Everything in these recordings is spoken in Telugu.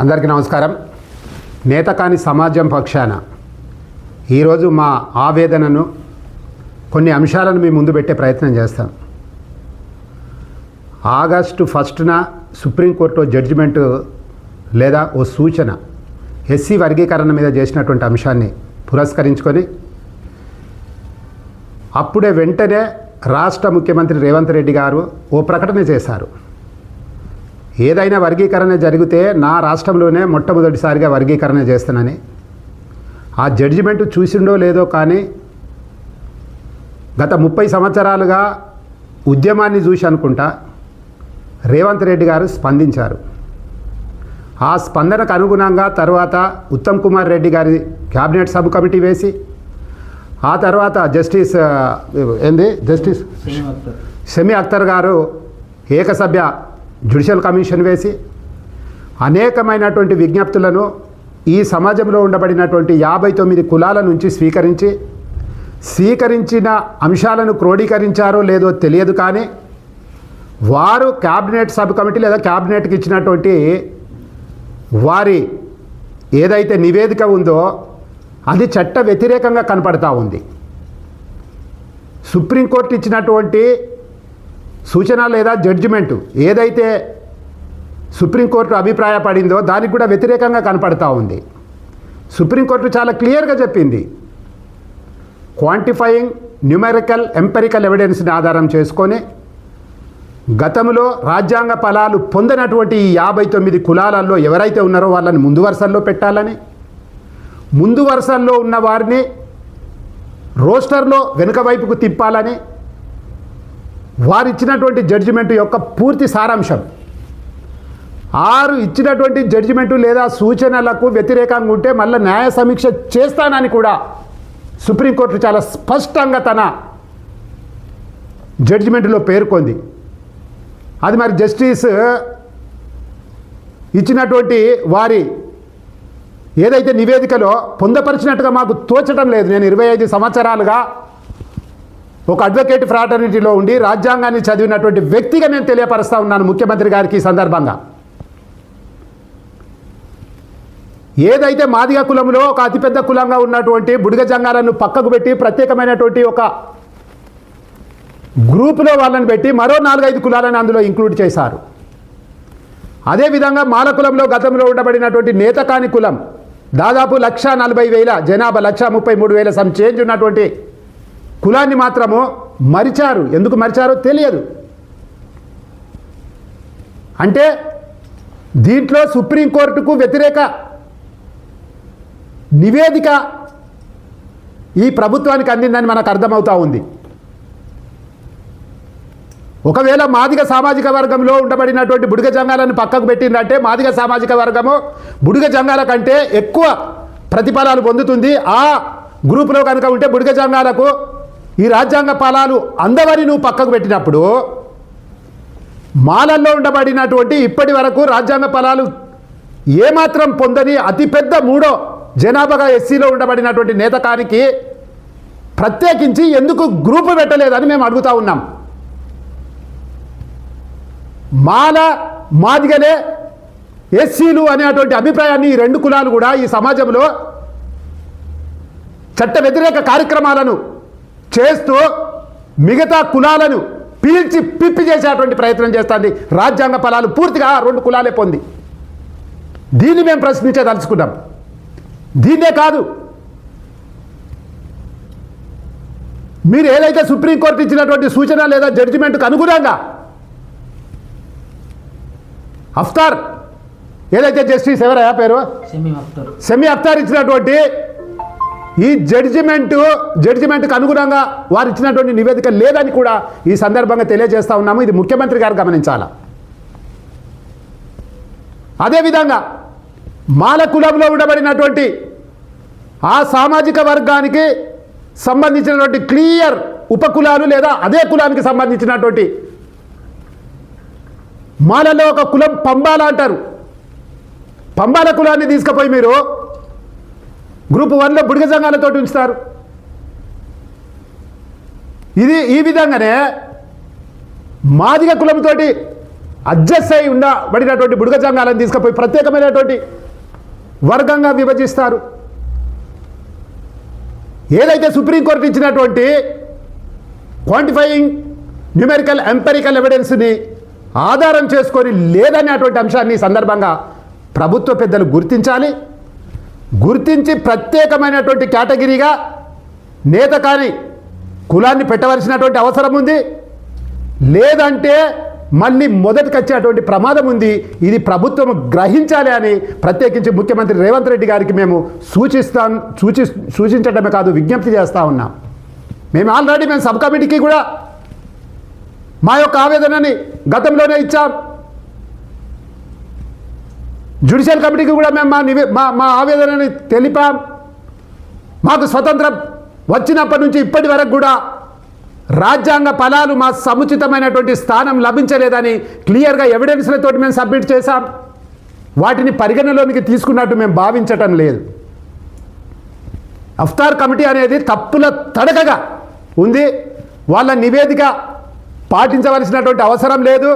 అందరికీ నమస్కారం. నేతకాని సమాజం పక్షాన ఈరోజు మా ఆవేదనను కొన్ని అంశాలను మీ ముందు పెట్టే ప్రయత్నం చేస్తాం. ఆగస్టు ఫస్ట్న సుప్రీంకోర్టు జడ్జిమెంటు లేదా ఓ సూచన ఎస్సీ వర్గీకరణ మీద చేసినటువంటి అంశాన్ని పురస్కరించుకొని అప్పుడే వెంటనే రాష్ట్ర ముఖ్యమంత్రి రేవంత్ రెడ్డి గారు ఓ ప్రకటన చేశారు. ఏదైనా వర్గీకరణ జరిగితే నా రాష్ట్రంలోనే మొట్టమొదటిసారిగా వర్గీకరణ చేస్తానని. ఆ జడ్జిమెంట్ చూసిండో లేదో కానీ గత ముప్పై సంవత్సరాలుగా ఉద్యమాన్ని చూసి అనుకుంటా రేవంత్ రెడ్డి గారు స్పందించారు. ఆ స్పందనకు అనుగుణంగా తర్వాత ఉత్తమ్ కుమార్ రెడ్డి గారి క్యాబినెట్ సబ్ కమిటీ వేసి ఆ తర్వాత జస్టిస్ ఏంది? జస్టిస్ షమీ అఖ్తర్ గారు ఏకసభ్య జ్యుడిషియల్ కమిషన్ వేసి అనేకమైనటువంటి విజ్ఞప్తులను ఈ సమాజంలో ఉండబడినటువంటి యాభై తొమ్మిది కులాల నుంచి స్వీకరించి స్వీకరించిన అంశాలను క్రోడీకరించారో లేదో తెలియదు కానీ వారు క్యాబినెట్ సబ్ కమిటీ లేదా క్యాబినెట్కి ఇచ్చినటువంటి వారి ఏదైతే నివేదిక ఉందో అది చట్ట వ్యతిరేకంగా కనపడతా ఉంది. సుప్రీంకోర్టు ఇచ్చినటువంటి సూచన లేదా జడ్జిమెంటు ఏదైతే సుప్రీంకోర్టు అభిప్రాయపడిందో దానికి కూడా వ్యతిరేకంగా కనపడతా ఉంది. సుప్రీంకోర్టు చాలా క్లియర్గా చెప్పింది. క్వాంటిఫైయింగ్ న్యూమెరికల్ ఎంపెరికల్ ఎవిడెన్స్ని ఆధారం చేసుకొని గతంలో రాజ్యాంగ ఫలాలు పొందినటువంటి ఈ యాభై తొమ్మిది కులాలలో ఎవరైతే ఉన్నారో వాళ్ళని ముందు వరుసల్లో పెట్టాలని ముందు వరుసల్లో ఉన్న వారిని రోస్టర్లో వెనుక వైపుకు తిప్పాలని వారు ఇచ్చినటువంటి జడ్జిమెంట్ యొక్క పూర్తి సారాంశం. ఆరు ఇచ్చినటువంటి జడ్జిమెంటు లేదా సూచనలకు వ్యతిరేకంగా ఉంటే మళ్ళీ న్యాయ సమీక్ష చేస్తానని కూడా సుప్రీంకోర్టు చాలా స్పష్టంగా తన జడ్జిమెంటులో పేర్కొంది. అది మరి జస్టిస్ ఇచ్చినటువంటి వారి ఏదైతే నివేదికలో పొందపరిచినట్టుగా మాకు తోచడం లేదు. నేను ఇరవై ఐదు సంవత్సరాలుగా ఒక అడ్వకేట్ ఫ్రాటర్నిటీలో ఉండి రాజ్యాంగాన్ని చదివినటువంటి వ్యక్తిగా నేను తెలియపరుస్తా ఉన్నాను ముఖ్యమంత్రి గారికి ఈ సందర్భంగా. ఏదైతే మాదిగ కులంలో ఒక అతిపెద్ద కులంగా ఉన్నటువంటి బుడిగ జంగాలను పక్కకు పెట్టి ప్రత్యేకమైనటువంటి ఒక గ్రూపులో వాళ్ళని పెట్టి మరో నాలుగైదు కులాలను అందులో ఇంక్లూడ్ చేశారు. అదేవిధంగా మాల కులంలో గతంలో ఉండబడినటువంటి నేతకాని కులం దాదాపు లక్ష నలభై వేల జనాభా లక్ష ముప్పై మూడు వేల సమ్ చేంజ్ ఉన్నటువంటి కులాన్ని మాత్రము మరిచారు. ఎందుకు మరిచారో తెలియదు. అంటే దీంట్లో సుప్రీంకోర్టుకు వ్యతిరేక నివేదిక ఈ ప్రభుత్వానికి అందిందని మనకు అర్థమవుతా ఉంది. ఒకవేళ మాదిగ సామాజిక వర్గంలో ఉండబడినటువంటి బుడిగ జంగాలను పక్కకు పెట్టిందంటే మాదిగ సామాజిక వర్గము బుడిగ జంగాల కంటే ఎక్కువ ప్రతిఫలాలు పొందుతుంది. ఆ గ్రూపులో కనుక ఉంటే బుడిగ జంగాలకు ఈ రాజ్యాంగ ఫలాలు అందవని నువ్వు పక్కకు పెట్టినప్పుడు మాలల్లో ఉండబడినటువంటి ఇప్పటి వరకు రాజ్యాంగ ఫలాలు ఏమాత్రం పొందని అతిపెద్ద మూడో జనాభాగా ఎస్సీలో ఉండబడినటువంటి నేతకానికి ప్రత్యేకించి ఎందుకు గ్రూపు పెట్టలేదని మేము అడుగుతా ఉన్నాం. మాల మాదిగలే ఎస్సీలు అనేటువంటి అభిప్రాయాన్ని ఈ రెండు కులాలు కూడా ఈ సమాజంలో చట్ట వ్యతిరేక కార్యక్రమాలను చేస్తూ మిగతా కులాలను పీల్చి పిప్పి చేసేటువంటి ప్రయత్నం చేస్తుంది. రాజ్యాంగ ఫలాలు పూర్తిగా రెండు కులాలే పొంది. దీన్ని మేము ప్రశ్నించదలుచుకున్నాం దీన్నే కాదు. మీరు ఏదైతే సుప్రీంకోర్టు ఇచ్చినటువంటి సూచన లేదా జడ్జిమెంట్కు అనుగుణంగా అఫ్తార్ ఏదైతే జస్టిస్ ఎవరయ్యా పేరు? సెమీ అఖ్తార్ ఇచ్చినటువంటి ఈ జడ్జిమెంట్ జడ్జిమెంట్కి అనుగుణంగా వారు ఇచ్చినటువంటి నివేదిక లేదని కూడా ఈ సందర్భంగా తెలియజేస్తా ఉన్నాము. ఇది ముఖ్యమంత్రి గారు గమనించాల? అదేవిధంగా మాల కులంలో ఉండబడినటువంటి ఆ సామాజిక వర్గానికి సంబంధించినటువంటి క్లియర్ ఉపకులాలు లేదా అదే కులానికి సంబంధించినటువంటి మాలలో ఒక కులం పంబాల అంటారు. పంబాల కులాన్ని తీసుకుపోయి మీరు గ్రూప్ వన్లో బుడిగ సంఘాలతో ఉంచుతారు. ఇది ఈ విధంగానే మాదిగ కులంతో అడ్జస్ట్ అయి ఉండబడినటువంటి బుడగ సంఘాలను తీసుకుపోయి ప్రత్యేకమైనటువంటి వర్గంగా విభజిస్తారు. ఏదైతే సుప్రీంకోర్టు ఇచ్చినటువంటి క్వాంటిఫైయింగ్ న్యూమెరికల్ ఎంపెరికల్ ఎవిడెన్స్ని ఆధారం చేసుకొని లేదనేటువంటి అంశాన్ని సందర్భంగా ప్రభుత్వ పెద్దలు గుర్తించాలి. గుర్తించి ప్రత్యేకమైనటువంటి కేటగిరీగా నేత కానీ కులాన్ని పెట్టవలసినటువంటి అవసరం ఉంది. లేదంటే మళ్ళీ మొదటికి వచ్చేటువంటి ప్రమాదం ఉంది. ఇది ప్రభుత్వం గ్రహించాలి అని ప్రత్యేకించి ముఖ్యమంత్రి రేవంత్ రెడ్డి గారికి మేము సూచిస్తాం సూచి సూచించడమే కాదు విజ్ఞప్తి చేస్తూ ఉన్నాం. మేము ఆల్రెడీ మేము సబ్ కమిటీకి కూడా మా యొక్క ఆవేదనని గతంలోనే ఇచ్చాం. జ్యుడిషియల్ కమిటీకి కూడా మేము మా నివే మా మా ఆవేదనని తెలిపాం. మాకు స్వతంత్రం వచ్చినప్పటి నుంచి ఇప్పటి వరకు కూడా రాజ్యాంగ ఫలాలు మా సముచితమైనటువంటి స్థానం లభించలేదని క్లియర్గా ఎవిడెన్స్లతో మేము సబ్మిట్ చేశాం. వాటిని పరిగణలోనికి తీసుకున్నట్టు మేము భావించటం లేదు. అఫ్తార్ కమిటీ అనేది తప్పుల తడకగా ఉంది. వాళ్ళ నివేదిక పాటించవలసినటువంటి అవసరం లేదు.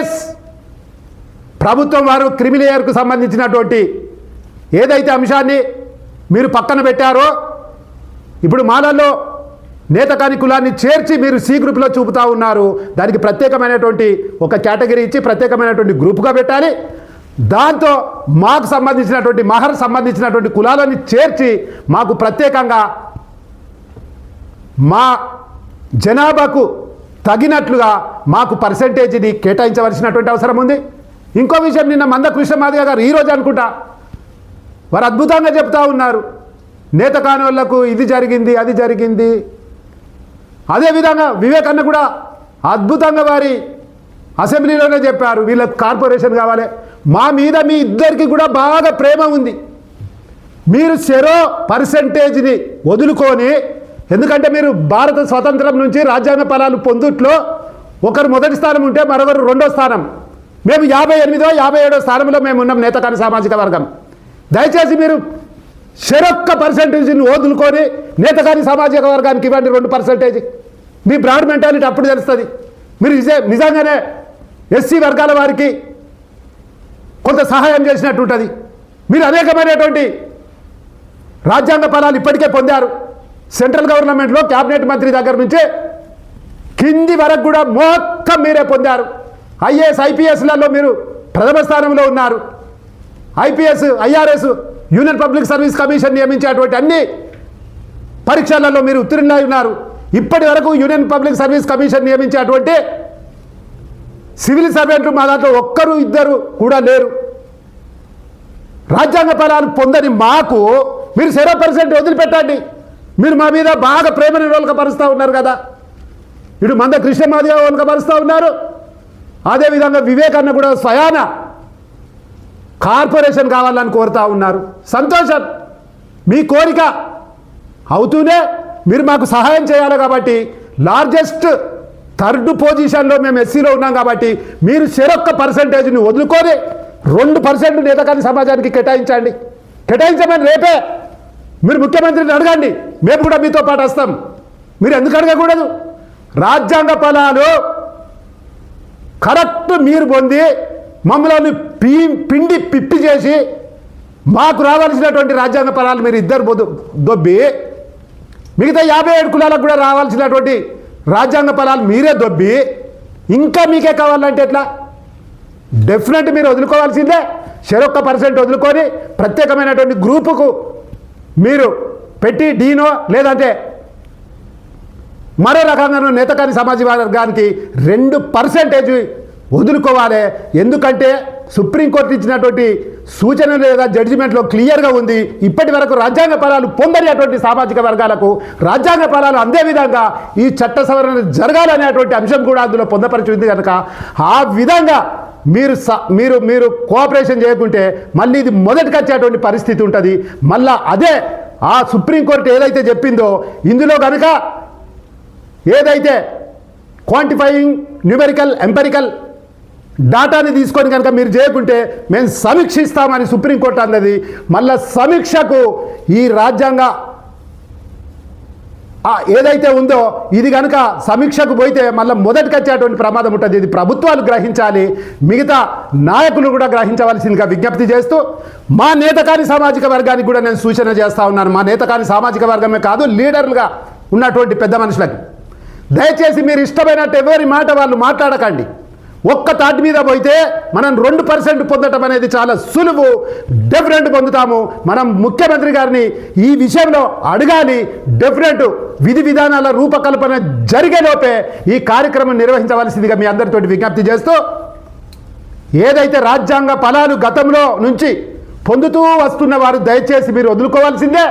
ఎస్ ప్రభుత్వం వారు క్రిమిలేయర్కు సంబంధించినటువంటి ఏదైతే అంశాన్ని మీరు పక్కన పెట్టారో ఇప్పుడు మాలల్లో నేతకాని కులాన్ని చేర్చి మీరు సి గ్రూప్లో చూపుతా ఉన్నారు. దానికి ప్రత్యేకమైనటువంటి ఒక కేటగిరీ ఇచ్చి ప్రత్యేకమైనటువంటి గ్రూప్గా పెట్టాలి. దాంతో మాకు సంబంధించినటువంటి మహర్ సంబంధించినటువంటి కులాలని చేర్చి మాకు ప్రత్యేకంగా మా జనాభాకు తగినట్లుగా మాకు పర్సంటేజీని కేటాయించవలసినటువంటి అవసరం ఉంది. ఇంకో విషయం నిన్న మంద కృష్ణమాదిగ గారు ఈరోజు అనుకుంటా. వారు అద్భుతంగా చెప్తా ఉన్నారు. నేత కాని వాళ్ళకు ఇది జరిగింది అది జరిగింది. అదేవిధంగా వివేకన్న కూడా అద్భుతంగా వారి అసెంబ్లీలోనే చెప్పారు వీళ్ళకు కార్పొరేషన్ కావాలి. మా మీద మీ ఇద్దరికి కూడా బాగా ప్రేమ ఉంది. మీరు సెరో పర్సంటేజ్ని వదులుకొని ఎందుకంటే మీరు భారత స్వతంత్రం నుంచి రాజ్యాంగ ఫలాలు పొందుట్లో ఒకరు మొదటి స్థానం ఉంటే మరొకరు రెండో స్థానం. మేము యాభై ఎనిమిదో యాభై ఏడో స్థానంలో మేము ఉన్నాం నేతకాని సామాజిక వర్గం. దయచేసి మీరు షరొక్క పర్సంటేజ్ని వదులుకొని నేతకాని సామాజిక వర్గానికి ఇవ్వండి రెండు పర్సంటేజ్ మీ బ్రాడ్ మెంటాలిటీ అప్పుడు తెలుస్తుంది. మీరు నిజంగానే ఎస్సీ వర్గాల వారికి కొంత సహాయం చేసినట్టు ఉంటుంది మీరు అనేకమైనటువంటి రాజ్యాంగ ఫలాలు ఇప్పటికే పొందారు. సెంట్రల్ గవర్నమెంట్లో క్యాబినెట్ మంత్రి దగ్గర నుంచే కింది వరకు కూడా మొత్తం మీరే పొందారు. ఐఏఎస్ ఐపీఎస్లలో మీరు ప్రథమ స్థానంలో ఉన్నారు. IPS IRS union public service commission నియమించేటువంటి అన్ని పరీక్షలలో మీరు ఉత్తీర్ణులై ఉన్నారు. ఇప్పటి వరకు యూనియన్ పబ్లిక్ సర్వీస్ కమిషన్ నియమించేటువంటి సివిల్ సర్వెంట్లు మా దాంట్లో ఒక్కరు ఇద్దరు కూడా లేరు. రాజ్యాంగ ఫలాలు పొందని మాకు మీరు సెరో పర్సెంట్ వదిలిపెట్టండి. మీరు మా మీద బాగా ప్రేమని పరుస్తూ ఉన్నారు కదా. ఇటు మంద కృష్ణమాదిగా పరుస్తూ ఉన్నారు. అదేవిధంగా వివేకన్న కూడా స్వయాన కార్పొరేషన్ కావాలని కోరుతా ఉన్నారు. సంతోషం. మీ కోరిక అవుతూనే మీరు మాకు సహాయం చేయాలి కాబట్టి లార్జెస్ట్ థర్డ్ పొజిషన్లో మేము ఎస్సీలో ఉన్నాం కాబట్టి మీరు చెరొక్క పర్సంటేజ్ని వదులుకొని రెండు పర్సెంట్ నేతకాని సమాజానికి కేటాయించండి. కేటాయించమని రేపే మీరు ముఖ్యమంత్రిని అడగండి. మేము కూడా మీతో పాటు వస్తాం. మీరు ఎందుకు అడగకూడదు? రాజ్యాంగ ఫలాలు కరెక్ట్ మీరు పొంది మమ్మల్ని పీ పిండి పిప్పి చేసి మాకు రావాల్సినటువంటి రాజ్యాంగ పదాలు మీరు ఇద్దరు దొబ్బి మిగతా యాభై ఏడు కులాలకు కూడా రావాల్సినటువంటి రాజ్యాంగ పదాలు మీరే దొబ్బి ఇంకా మీకే కావాలంటే ఎట్లా? డెఫినెట్ మీరు వదులుకోవాల్సిందే. చెరొక్క పర్సెంట్ వదులుకొని ప్రత్యేకమైనటువంటి గ్రూపుకు మీరు పెట్టి డీనో లేదంటే మరో రకంగా నేతకాని సమాజ వర్గానికి రెండు పర్సెంటేజ్ వదులుకోవాలి. ఎందుకంటే సుప్రీంకోర్టు ఇచ్చినటువంటి సూచన లేదా జడ్జిమెంట్లో క్లియర్గా ఉంది. ఇప్పటి వరకు రాజ్యాంగ ఫలాలు పొందనేటువంటి సామాజిక వర్గాలకు రాజ్యాంగ ఫలాలు అందే విధంగా ఈ చట్ట సవరణ జరగాలనేటువంటి అంశం కూడా అందులో పొందపరిచి ఉంది కనుక ఆ విధంగా మీరు స మీరు మీరు కోఆపరేషన్ చేయకుంటే మళ్ళీ ఇది మొదటికి వచ్చేటువంటి పరిస్థితి ఉంటుంది. మళ్ళా అదే ఆ సుప్రీంకోర్టు ఏదైతే చెప్పిందో ఇందులో కనుక ఏదైతే క్వాంటిఫైయింగ్ న్యూమెరికల్ ఎంపెరికల్ డాటాని తీసుకొని కనుక మీరు చేయకుంటే మేము సమీక్షిస్తామని సుప్రీంకోర్టు అన్నది. మళ్ళా సమీక్షకు ఈ రాజ్యాంగ ఏదైతే ఉందో ఇది కనుక సమీక్షకు పోయితే మళ్ళీ మొదటికి వచ్చేటువంటి ప్రమాదం ఉంటుంది. ఇది ప్రభుత్వాలు గ్రహించాలి. మిగతా నాయకులు కూడా గ్రహించవలసిందిగా విజ్ఞప్తి చేస్తూ మా నేతకాని సామాజిక వర్గానికి కూడా నేను సూచన చేస్తా ఉన్నాను. మా నేతకాని సామాజిక వర్గమే కాదు లీడర్లుగా ఉన్నటువంటి పెద్ద మనుషులకి. దయచేసి మీరు ఇష్టమైనట్టు ఎవరి మాట వాళ్ళు మాట్లాడకండి. ఒక్క తాటి మీద పోయితే మనం రెండు పర్సెంట్ పొందటం అనేది చాలా సులువు. డెఫినెట్ పొందుతాము. మనం ముఖ్యమంత్రి గారిని ఈ విషయంలో అడగాలి. డెఫినెట్ విధి విధానాల రూపకల్పన జరిగేలోపే ఈ కార్యక్రమం నిర్వహించవలసిందిగా మీ అందరితోటి విజ్ఞప్తి చేస్తూ ఏదైతే రాజ్యాంగ ఫలాలు గతంలో నుంచి పొందుతూ వస్తున్న వారు దయచేసి మీరు వదులుకోవాల్సిందే.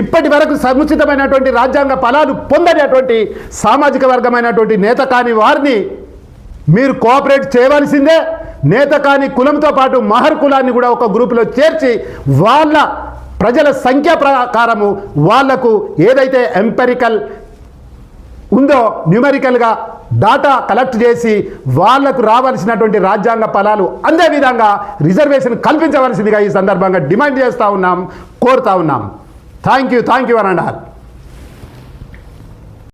ఇప్పటి వరకు సముచితమైనటువంటి రాజ్యాంగ ఫలాలు పొందనటువంటి సామాజిక వర్గమైనటువంటి నేత కాని వారిని మీరు కోఆపరేట్ చేయవలసిందే. నేత కాని కులంతో పాటు మహర్ కులాన్ని కూడా ఒక గ్రూపులో చేర్చి వాళ్ళ ప్రజల సంఖ్య ప్రకారము వాళ్ళకు ఏదైతే ఎంపెరికల్ ఉందో న్యూమెరికల్గా డాటా కలెక్ట్ చేసి వాళ్ళకు రావాల్సినటువంటి రాజ్యాంగ ఫలాలు అందే విధంగా రిజర్వేషన్ కల్పించవలసిందిగా ఈ సందర్భంగా డిమాండ్ చేస్తూ ఉన్నాం కోరుతా ఉన్నాం. Thank you, thank you, Anandar.